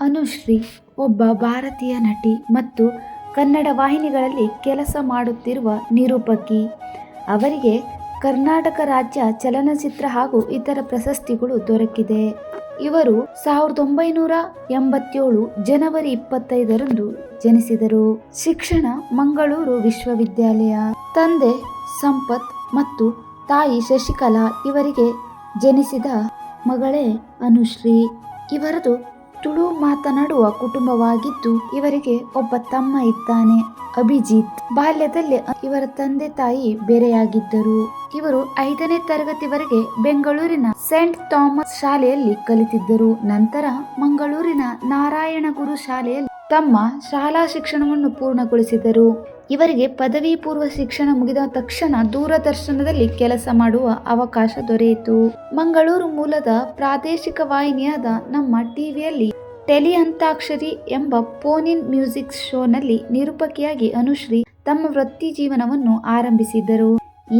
ಅನುಶ್ರೀ ಒಬ್ಬ ಭಾರತೀಯ ನಟಿ ಮತ್ತು ಕನ್ನಡ ವಾಹಿನಿಗಳಲ್ಲಿ ಕೆಲಸ ಮಾಡುತ್ತಿರುವ ನಿರೂಪಕಿ. ಅವರಿಗೆ ಕರ್ನಾಟಕ ರಾಜ್ಯ ಚಲನಚಿತ್ರ ಹಾಗೂ ಇತರ ಪ್ರಶಸ್ತಿಗಳು ದೊರಕಿದೆ. ಇವರು ಸಾವಿರದ ಒಂಬೈನೂರ ಎಂಬತ್ತೇಳು ಜನವರಿ ಇಪ್ಪತ್ತೈದರಂದು ಜನಿಸಿದರು. ಶಿಕ್ಷಣ ಮಂಗಳೂರು ವಿಶ್ವವಿದ್ಯಾಲಯ. ತಂದೆ ಸಂಪತ್ ಮತ್ತು ತಾಯಿ ಶಶಿಕಲಾ. ಇವರಿಗೆ ಜನಿಸಿದ ಮಗಳೇ ಅನುಶ್ರೀ. ಇವರದು ತುಳು ಮಾತನಾಡುವ ಕುಟುಂಬವಾಗಿದ್ದು, ಇವರಿಗೆ ಒಬ್ಬ ತಮ್ಮ ಇದ್ದಾನೆ ಅಭಿಜಿತ್. ಬಾಲ್ಯದಲ್ಲಿ ಇವರ ತಂದೆ ತಾಯಿ ಬೇರೆಯಾಗಿದ್ದರು. ಇವರು ಐದನೇ ತರಗತಿವರೆಗೆ ಬೆಂಗಳೂರಿನ ಸೇಂಟ್ ಥಾಮಸ್ ಶಾಲೆಯಲ್ಲಿ ಕಲಿತಿದ್ದರು. ನಂತರ ಮಂಗಳೂರಿನ ನಾರಾಯಣ ಗುರು ಶಾಲೆಯಲ್ಲಿ ತಮ್ಮ ಶಾಲಾ ಶಿಕ್ಷಣವನ್ನು ಪೂರ್ಣಗೊಳಿಸಿದರು. ಇವರಿಗೆ ಪದವಿ ಪೂರ್ವ ಶಿಕ್ಷಣ ಮುಗಿದ ತಕ್ಷಣ ದೂರದರ್ಶನದಲ್ಲಿ ಕೆಲಸ ಮಾಡುವ ಅವಕಾಶ ದೊರೆಯಿತು. ಮಂಗಳೂರು ಮೂಲದ ಪ್ರಾದೇಶಿಕ ವಾಹಿನಿಯಾದ ನಮ್ಮ ಟಿವಿಯಲ್ಲಿ ಟೆಲಿ ಅಂತಾಕ್ಷರಿ ಎಂಬ ಫೋನಿನ್ ಮ್ಯೂಸಿಕ್ ಶೋನಲ್ಲಿ ನಿರೂಪಕಿಯಾಗಿ ಅನುಶ್ರೀ ತಮ್ಮ ವೃತ್ತಿ ಜೀವನವನ್ನು ಆರಂಭಿಸಿದ್ದರು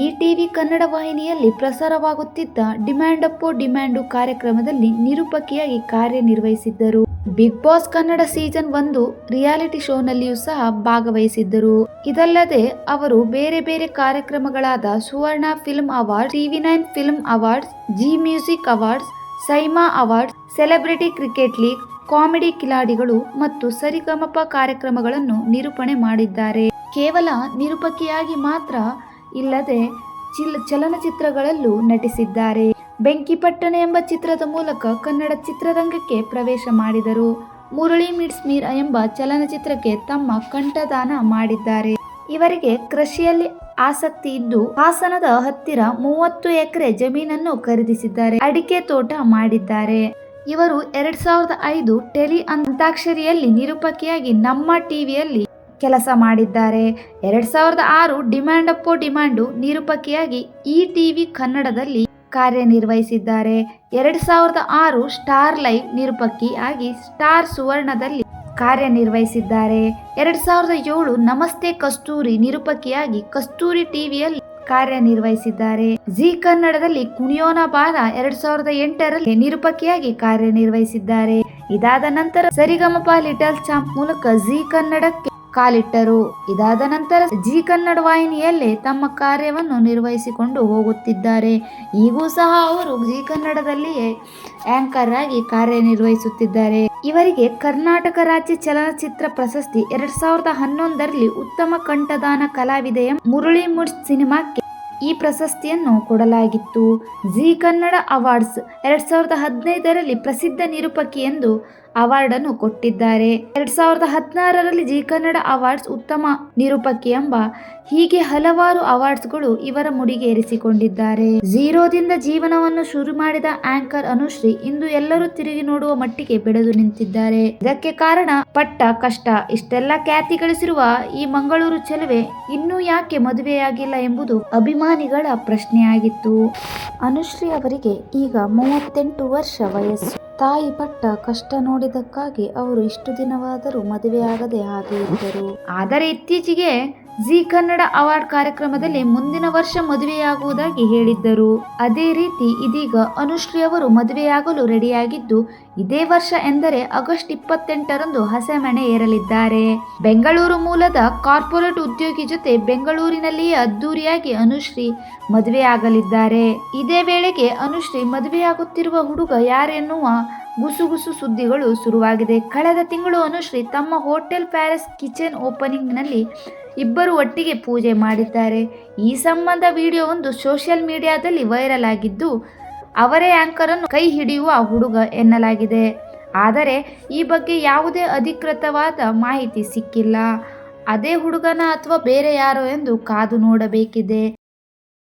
ಈ ಟಿವಿ ಕನ್ನಡ ವಾಹಿನಿಯಲ್ಲಿ ಪ್ರಸಾರವಾಗುತ್ತಿದ್ದ ಡಿಮ್ಯಾಂಡ್ ಅಪ್ಪೋ ಡಿಮ್ಯಾಂಡು ಕಾರ್ಯಕ್ರಮದಲ್ಲಿ ನಿರೂಪಕಿಯಾಗಿ ಕಾರ್ಯನಿರ್ವಹಿಸಿದ್ದರು. ಬಿಗ್ ಬಾಸ್ ಕನ್ನಡ ಸೀಸನ್ ಒಂದು ರಿಯಾಲಿಟಿ ಶೋನಲ್ಲಿಯೂ ಸಹ ಭಾಗವಹಿಸಿದ್ದರು. ಇದಲ್ಲದೆ ಅವರು ಬೇರೆ ಬೇರೆ ಕಾರ್ಯಕ್ರಮಗಳಾದ Suvarna film award TV nine film awards, Zee music awards, SIIMA awards, celebrity cricket league, comedy ಕಿಲಾಡಿಗಳು ಮತ್ತು ಸರಿಗಮಪ ಕಾರ್ಯಕ್ರಮಗಳನ್ನು ನಿರೂಪಣೆ ಮಾಡಿದ್ದಾರೆ. ಕೇವಲ ನಿರೂಪಕಿಯಾಗಿ ಮಾತ್ರ ಇಲ್ಲದೆ ಚಿಲ್ ಚಲನಚಿತ್ರಗಳಲ್ಲೂ ನಟಿಸಿದ್ದಾರೆ. ಬೆಂಕಿಪಟ್ಟಣ ಎಂಬ ಚಿತ್ರದ ಮೂಲಕ ಕನ್ನಡ ಚಿತ್ರರಂಗಕ್ಕೆ ಪ್ರವೇಶ ಮಾಡಿದರು. ಮುರಳಿ ಮಿಡ್ಸ್ ಮೀರಾ ಎಂಬ ಚಲನಚಿತ್ರಕ್ಕೆ ತಮ್ಮ ಕಂಠದಾನ ಮಾಡಿದ್ದಾರೆ. ಇವರಿಗೆ ಕೃಷಿಯಲ್ಲಿ ಆಸಕ್ತಿ ಇದ್ದು, ಹಾಸನದ ಹತ್ತಿರ ಮೂವತ್ತು ಎಕರೆ ಜಮೀನನ್ನು ಖರೀದಿಸಿದ್ದಾರೆ. ಅಡಿಕೆ ತೋಟ ಮಾಡಿದ್ದಾರೆ. ಇವರು ಎರಡ್ ಸಾವಿರದ ಐದು ಟೆಲಿ ಅಂತಾಕ್ಷರಿಯಲ್ಲಿ ನಿರೂಪಕಿಯಾಗಿ ನಮ್ಮ ಟಿವಿಯಲ್ಲಿ ಕೆಲಸ ಮಾಡಿದ್ದಾರೆ. ಎರಡ್ ಸಾವಿರದ ಆರು ಡಿಮ್ಯಾಂಡ್ ಅಪ್ಪೋ ಡಿಮ್ಯಾಂಡು ನಿರೂಪಕಿಯಾಗಿ ಇ ಟಿವಿ ಕನ್ನಡದಲ್ಲಿ ಕಾರ್ಯನಿರ್ವಹಿಸಿದ್ದಾರೆ. ಎರಡ್ ಸಾವಿರದ ಆರು ಸ್ಟಾರ್ ಲೈವ್ ನಿರೂಪಕಿ ಆಗಿ ಸ್ಟಾರ್ ಸುವರ್ಣದಲ್ಲಿ ಕಾರ್ಯನಿರ್ವಹಿಸಿದ್ದಾರೆ. ಎರಡ್ ಸಾವಿರದ ಏಳು ನಮಸ್ತೆ ಕಸ್ತೂರಿ ನಿರೂಪಕಿಯಾಗಿ ಕಸ್ತೂರಿ ಟಿವಿಯಲ್ಲಿ ಕಾರ್ಯನಿರ್ವಹಿಸಿದ್ದಾರೆ. ಜೀ ಕನ್ನಡದಲ್ಲಿ ಕುಣಿಯೋನ ಬಾಲ ಎರಡ್ ಸಾವಿರದ ಎಂಟರಲ್ಲಿ ನಿರೂಪಕಿಯಾಗಿ ಕಾರ್ಯನಿರ್ವಹಿಸಿದ್ದಾರೆ. ಇದಾದ ನಂತರ ಸರಿಗಮಪ ಲಿಟಲ್ ಚಾಂಪ್ ಮೂಲಕ ಜೀ ಕನ್ನಡಕ್ಕೆ ಕಾಲಿಟ್ಟರು. ಇದಾದ ನಂತರ ಜೀ ಕನ್ನಡ ವಾಹಿನಿಯಲ್ಲೇ ತಮ್ಮ ಕಾರ್ಯವನ್ನು ನಿರ್ವಹಿಸಿಕೊಂಡು ಹೋಗುತ್ತಿದ್ದಾರೆ. ಈಗೂ ಸಹ ಅವರು ಜೀ ಕನ್ನಡದಲ್ಲಿಯೇ ಆಂಕರ್ ಆಗಿ ಕಾರ್ಯನಿರ್ವಹಿಸುತ್ತಿದ್ದಾರೆ. ಇವರಿಗೆ ಕರ್ನಾಟಕ ರಾಜ್ಯ ಚಲನಚಿತ್ರ ಪ್ರಶಸ್ತಿ ಎರಡ್ ಸಾವಿರದ ಹನ್ನೊಂದರಲ್ಲಿ ಉತ್ತಮ ಕಂಠದಾನ ಕಲಾವಿದೆಯ ಮುರುಳಿ ಮೀಟ್ಸ್ ಸಿನಿಮಾಕ್ಕೆ ಈ ಪ್ರಶಸ್ತಿಯನ್ನು ಕೊಡಲಾಗಿತ್ತು. ಜೀ ಕನ್ನಡ ಅವಾರ್ಡ್ಸ್ ಎರಡ್ ಸಾವಿರದ ಹದಿನೈದರಲ್ಲಿ ಪ್ರಸಿದ್ಧ ನಿರೂಪಕಿ ಎಂದು ಅವಾರ್ಡ್ ಅನ್ನು ಕೊಟ್ಟಿದ್ದಾರೆ. ಎರಡ್ ಸಾವಿರದ ಹದಿನಾರರಲ್ಲಿ ಜೀ ಕನ್ನಡ ಅವಾರ್ಡ್ಸ್ ಉತ್ತಮ ನಿರೂಪಕಿ ಎಂಬ ಹೀಗೆ ಹಲವಾರು ಅವಾರ್ಡ್ಸ್ಗಳು ಇವರ ಮುಡಿಗೇರಿಸಿಕೊಂಡಿದ್ದಾರೆ. ಝೀರೋದಿಂದ ಜೀವನವನ್ನು ಶುರು ಮಾಡಿದ ಆಂಕರ್ ಅನುಶ್ರೀ ಇಂದು ಎಲ್ಲರೂ ತಿರುಗಿ ನೋಡುವ ಮಟ್ಟಿಗೆ ಬೆಳೆದು ನಿಂತಿದ್ದಾರೆ. ಇದಕ್ಕೆ ಕಾರಣ ಪಟ್ಟ, ಕಷ್ಟ. ಇಷ್ಟೆಲ್ಲ ಖ್ಯಾತಿ ಗಳಿಸಿರುವ ಈ ಮಂಗಳೂರು ಚೆಲುವೆ ಇನ್ನೂ ಯಾಕೆ ಮದುವೆಯಾಗಿಲ್ಲ ಎಂಬುದು ಅಭಿಮಾನಿಗಳ ಪ್ರಶ್ನೆಯಾಗಿತ್ತು. ಅನುಶ್ರೀ ಅವರಿಗೆ ಈಗ ಮೂವತ್ತೆಂಟು ವರ್ಷ ವಯಸ್ಸು. ತಾಯಿ ಪಟ್ಟ ಕಷ್ಟ ನೋಡಿದ್ದಕ್ಕಾಗಿ ಅವರು ಇಷ್ಟು ದಿನವಾದರೂ ಮದುವೆಯಾಗದೆ ಹಾಗೆ ಇದ್ದರು. ಆದರೆ ಇತ್ತೀಚೆಗೆ ಜೀ ಕನ್ನಡ ಅವಾರ್ಡ್ ಕಾರ್ಯಕ್ರಮದಲ್ಲಿ ಮುಂದಿನ ವರ್ಷ ಮದುವೆಯಾಗುವುದಾಗಿ ಹೇಳಿದ್ದರು. ಅದೇ ರೀತಿ ಇದೀಗ ಅನುಶ್ರೀ ಅವರು ಮದುವೆಯಾಗಲು ರೆಡಿಯಾಗಿದ್ದು, ಇದೇ ವರ್ಷ ಎಂದರೆ ಆಗಸ್ಟ್ ಇಪ್ಪತ್ತೆಂಟರಂದು ಹಸೆಮಣೆ ಏರಲಿದ್ದಾರೆ. ಬೆಂಗಳೂರು ಮೂಲದ ಕಾರ್ಪೊರೇಟ್ ಉದ್ಯೋಗಿ ಜೊತೆ ಬೆಂಗಳೂರಿನಲ್ಲಿಯೇ ಅದ್ದೂರಿಯಾಗಿ ಅನುಶ್ರೀ ಮದುವೆಯಾಗಲಿದ್ದಾರೆ. ಇದೇ ವೇಳೆಗೆ ಅನುಶ್ರೀ ಮದುವೆಯಾಗುತ್ತಿರುವ ಹುಡುಗ ಯಾರೆನ್ನುವ ಗುಸುಗುಸು ಸುದ್ದಿಗಳು ಶುರುವಾಗಿದೆ. ಕಳೆದ ತಿಂಗಳು ಅನುಶ್ರೀ ತಮ್ಮ ಹೋಟೆಲ್ ಪ್ಯಾಲೇಸ್ ಕಿಚನ್ ಓಪನಿಂಗ್ನಲ್ಲಿ ಇಬ್ಬರು ಒಟ್ಟಿಗೆ ಪೂಜೆ ಮಾಡಿದ್ದಾರೆ. ಈ ಸಂಬಂಧ ವಿಡಿಯೋ ಒಂದು ಸೋಷಿಯಲ್ ಮೀಡಿಯಾದಲ್ಲಿ ವೈರಲ್ ಆಗಿದ್ದು, ಅವರೇ ಆಂಕರ್ ಅನ್ನು ಕೈ ಹಿಡಿಯುವ ಹುಡುಗ ಎನ್ನಲಾಗಿದೆ. ಆದರೆ ಈ ಬಗ್ಗೆ ಯಾವುದೇ ಅಧಿಕೃತವಾದ ಮಾಹಿತಿ ಸಿಕ್ಕಿಲ್ಲ. ಅದೇ ಹುಡುಗನ ಅಥವಾ ಬೇರೆ ಯಾರೋ ಎಂದು ಕಾದು ನೋಡಬೇಕಿದೆ.